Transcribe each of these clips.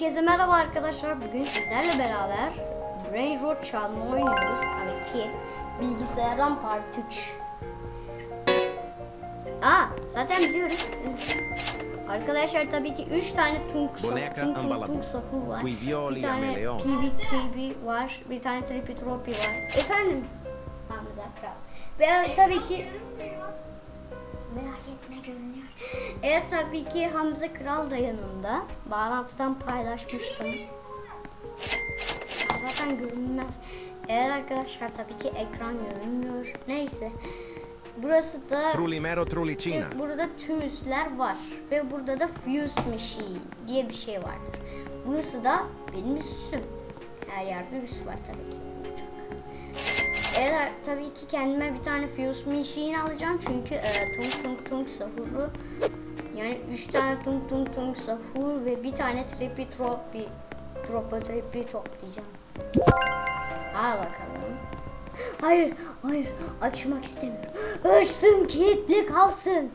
Herkese merhaba arkadaşlar. Bugün sizlerle beraber Brain Rot çalma oynuyoruz. Tabii ki bilgisayardan part 3. Aa zaten biliyoruz. Arkadaşlar tabii ki 3 tane tunk Boneca tunk tunk Ambalabu. tunk sahur var. Bir tane. PB PB var. Bir tane Tripitropi var. Efendim Hamza Kral. Ve tabii ki Merak etme görünüyor. Evet tabii ki Hamza Kral da yanımda. Bağlantıdan paylaşmıştım. Zaten görünmez. Evet arkadaşlar tabii ki ekran görünmüyor. Neyse. Burası da Trulimero Trulicina. burada tüm üsler var. Ve burada da Fuse Machine diye bir şey vardır. Burası da benim üssüm. Her yerde üs var tabii ki. Evet tabii ki kendime bir tane Fuse Machine alacağım. Çünkü e, tung tung tung sahuru yani 3 tane tung tung tung sahur ve bir tane tripi tropi tropa tripi toplayacağım. Al bakalım. Hayır, hayır. Açmak istemiyorum. Açsın, kilitli kalsın.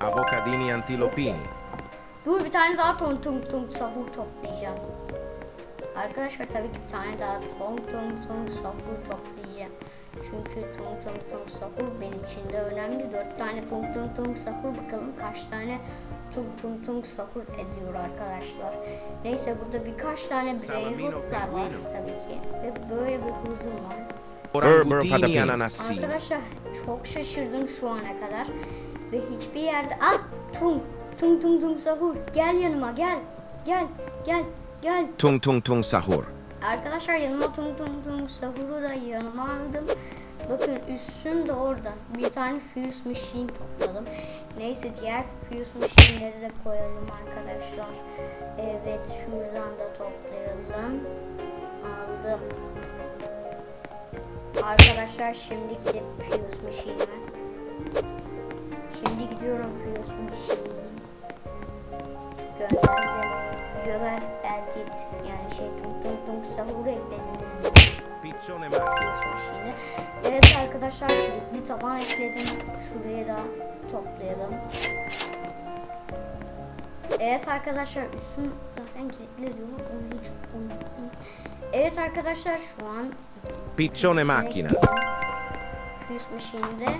Avocadini Antilopini. Dur bir tane daha ton tung tung sahur toplayacağım. Arkadaşlar tabii ki bir tane daha ton tung tung sahur toplayacağım. Çünkü tung tung tung sahur benim için de önemli. Dört tane tung tung tung sahur bakalım kaç tane tung tung tung sahur ediyor arkadaşlar. Neyse burada birkaç tane brain Salamino rotlar var tabii ki. Ve böyle bir hızım var. Orangutini. Arkadaşlar çok şaşırdım şu ana kadar. Ve hiçbir yerde... Ah! Tung! Tung tung tung sahur. Gel yanıma gel. Gel. Gel. Gel. Tung Tung Tung Sahur. Arkadaşlar yanıma tung tung tung sahuru da yanıma aldım. Bakın üstüm de orada. Bir tane fuse machine topladım. Neyse diğer fuse machine'leri de koyalım arkadaşlar. Evet şuradan da toplayalım. Aldım. Arkadaşlar şimdi gidip fuse machine'e. Şimdi gidiyorum fuse machine. Gönderdim. Göver Ergit yani şey tung tung tung sahuru eklediniz? Piccione machine'e. Evet arkadaşlar kilitli taban ekledim. Şuraya da toplayalım. Evet arkadaşlar üstüm zaten kilitli diyorum. Onu hiç unutmayın. Evet arkadaşlar şu an Piccione Macchina. Fuse Machine'de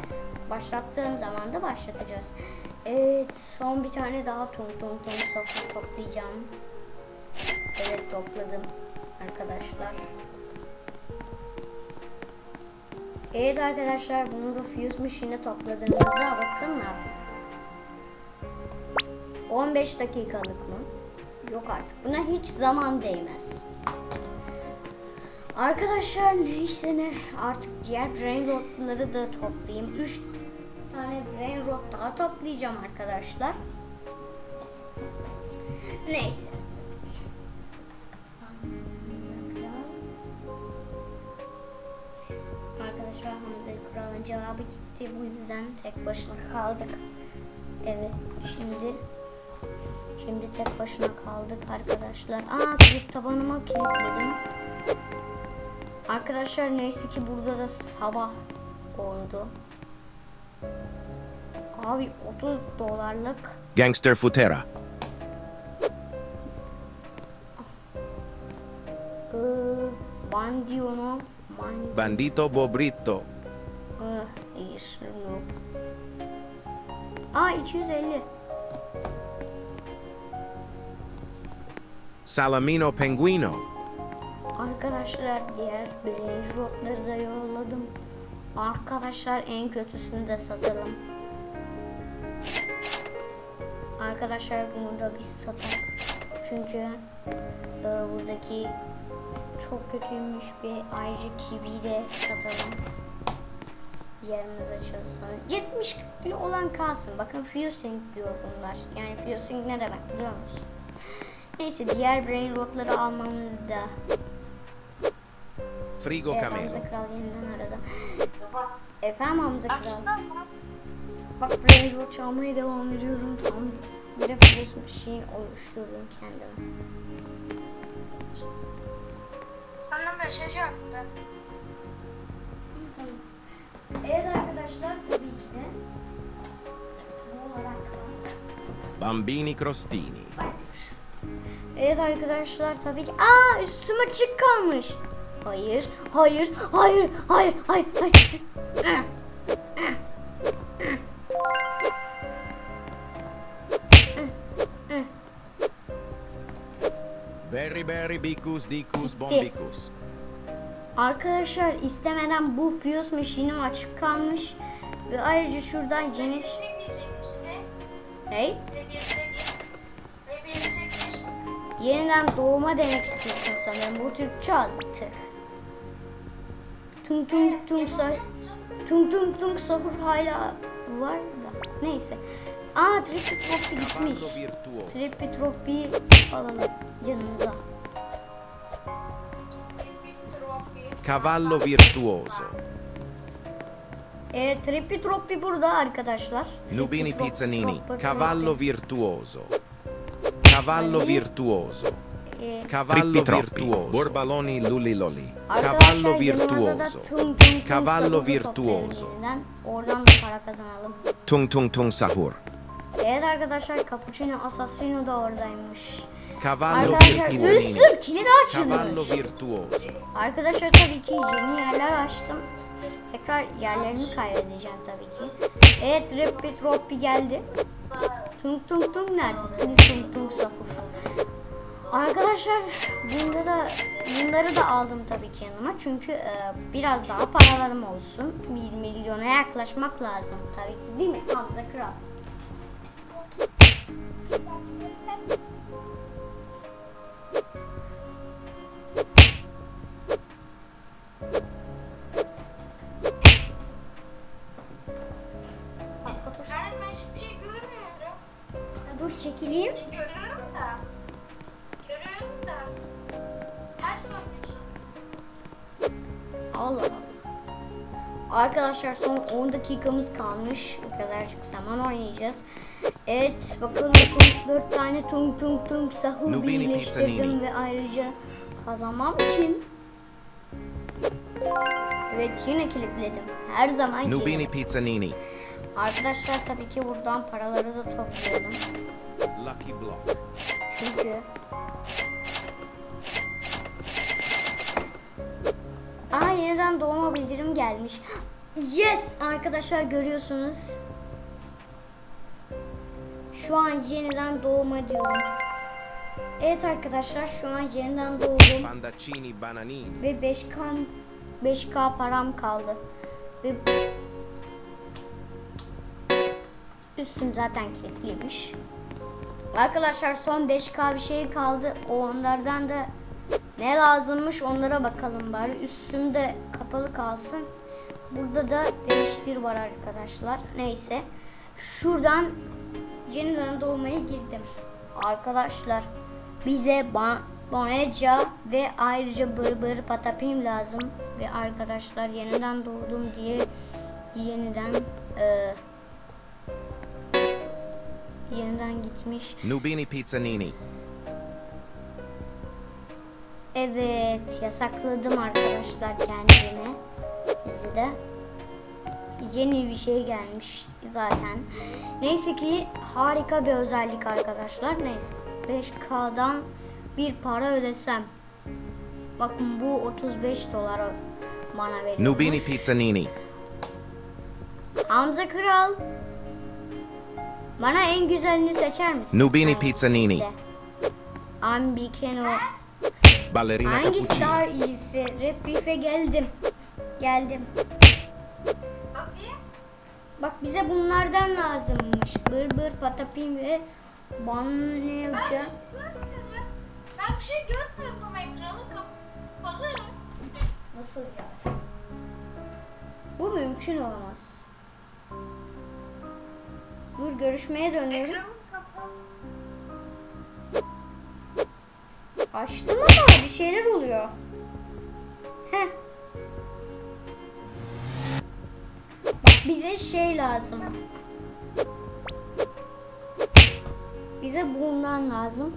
başlattığım zaman da başlatacağız. Evet son bir tane daha tung tung tung toplayacağım. Evet topladım arkadaşlar. Evet arkadaşlar bunu da Fuse Machine'e topladığımızda bakın ne yapıyor. 15 dakikalık mı? Yok artık. Buna hiç zaman değmez. Arkadaşlar neyse ne artık diğer brain rotları da toplayayım. 3 tane brain rot daha toplayacağım arkadaşlar. Neyse. Arkadaşlar Hamza Kral'ın cevabı gitti. Bu yüzden tek başına kaldık. Evet şimdi şimdi tek başına kaldık arkadaşlar. Aa kilit tabanıma kilitledim. Arkadaşlar neyse ki burada da sabah oldu. Abi 30 dolarlık Gangster Futera. Band Bandito Bobritto. ıh, iyi sınıf. Aa 250. Salamino Penguino. Arkadaşlar diğer birinci rotları da yolladım. Arkadaşlar en kötüsünü de satalım. Arkadaşlar bunu da biz satalım. Çünkü e, buradaki çok kötüymüş bir ayrıca kibi de satalım. Yerimiz açılsın. 70 kilo olan kalsın. Bakın fusing diyor bunlar. Yani fusing ne demek biliyor musun? Neyse diğer brain rotları almamızda Frigo Evet Camelo. Hamza Kral yeniden aradı. Efendim Hamza Kral. Bak Brain Rot çalmaya devam ediyorum. Tam bir de biliyorsun bir şeyin oluşturdum kendime. Sana mesaj attı. Tamam. Evet arkadaşlar tabii ki de bu olarak Bambini Crostini. Evet arkadaşlar tabii ki. Aa üstüm açık kalmış. Hayır, hayır, hayır, hayır, hayır, hayır. Berry berry bicus dicus Bitti. bombicus. Arkadaşlar istemeden bu fuse machine'im açık kalmış. Ve ayrıca şuradan yeni... Hey, yeniden doğuma demek istiyorsun sanırım. Bu Türkçe artık. Tung tung tung sa tung tung tung sahur hala var da. Neyse. Aa Trippy Troppy gitmiş. Cavallo virtuoso. Trippy Troppy'yi alalım yanımıza. Cavallo virtuoso. Evet Trippy Troppy burada arkadaşlar. Nubini pizzanini. Cavallo virtuoso. Cavallo virtuoso. Cavallo Trippi troppi. virtuoso. Borbaloni luliloli. Cavallo virtuoso. tung tung tung Cavallo virtuoso. toplayalım yeniden. Oradan da para kazanalım. Tung tung tung sahur. Evet arkadaşlar Cappuccino Assassino da oradaymış. Cavallo Arkadaşlar üstüm kilidi Cavallo açılmış. Arkadaşlar tabii ki yeni yerler açtım. Tekrar yerlerimi kaybedeceğim tabii ki. Evet Rappi Troppi geldi. Tung tung tung nerede? Tung tung tung sahur. Arkadaşlar bunda da bunları da aldım tabii ki yanıma. Çünkü e, biraz daha paralarım olsun. 1 milyona yaklaşmak lazım tabii ki değil mi Hamza Kral? Dur çekileyim. Allah Allah. Arkadaşlar son 10 dakikamız kalmış. Bu kadarcık zaman oynayacağız. Evet tung, 4 tane tung tung tung sahur Nubini birleştirdim ve ayrıca kazanmam için Evet yine kilitledim. Her zaman Nubini pizzanini. Arkadaşlar tabii ki buradan paraları da toplayalım. Lucky block. Çünkü Aa yeniden doğma bildirim gelmiş. Yes arkadaşlar görüyorsunuz. Şu an yeniden doğma diyorum. Evet arkadaşlar şu an yeniden doğdum Pandaccini bananini. ve 5K 5K param kaldı. Ve üstüm zaten kilitliymiş. Arkadaşlar son 5K bir şey kaldı. O onlardan da ne lazımmış onlara bakalım bari. Üstümde kapalı kalsın. Burada da değiştir var arkadaşlar. Neyse. Şuradan yeniden doğmaya girdim. Arkadaşlar bize ba Boneca ve ayrıca bır bır patapim lazım. Ve arkadaşlar yeniden doğdum diye yeniden e, yeniden gitmiş. Nubini pizzanini. Evet yasakladım arkadaşlar kendimi. Bizi de. Yeni bir şey gelmiş zaten. Neyse ki harika bir özellik arkadaşlar. Neyse 5K'dan bir para ödesem. Bakın bu 35 dolar bana veriyormuş. Nubini pizzanini. Hamza Kral. Bana en güzelini seçer misin? Nubini Ben Pizzanini. Ambikeno. Ballerina Hangisi cappuccino. daha iyisi? Rap Beef'e geldim. Geldim. Bak bize bunlardan lazımmış. Bır patapim ve banyoca. Ben bir şey görmüyorum ekranı kapalı. Nasıl ya? Bu mümkün olamaz. Dur görüşmeye kapalı. Açtım ama bir şeyler oluyor. Bize şey lazım. Bize bundan lazım.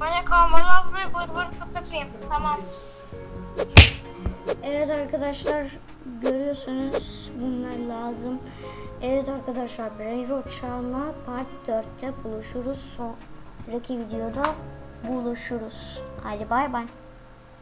Bana kalmalar ve bır bır fıtıklayayım. Tamam. Evet arkadaşlar görüyorsunuz bunlar lazım. Evet arkadaşlar Brain Rot Çağla Part 4'te buluşuruz. Son Sonraki videoda buluşuruz. Hadi bay bay.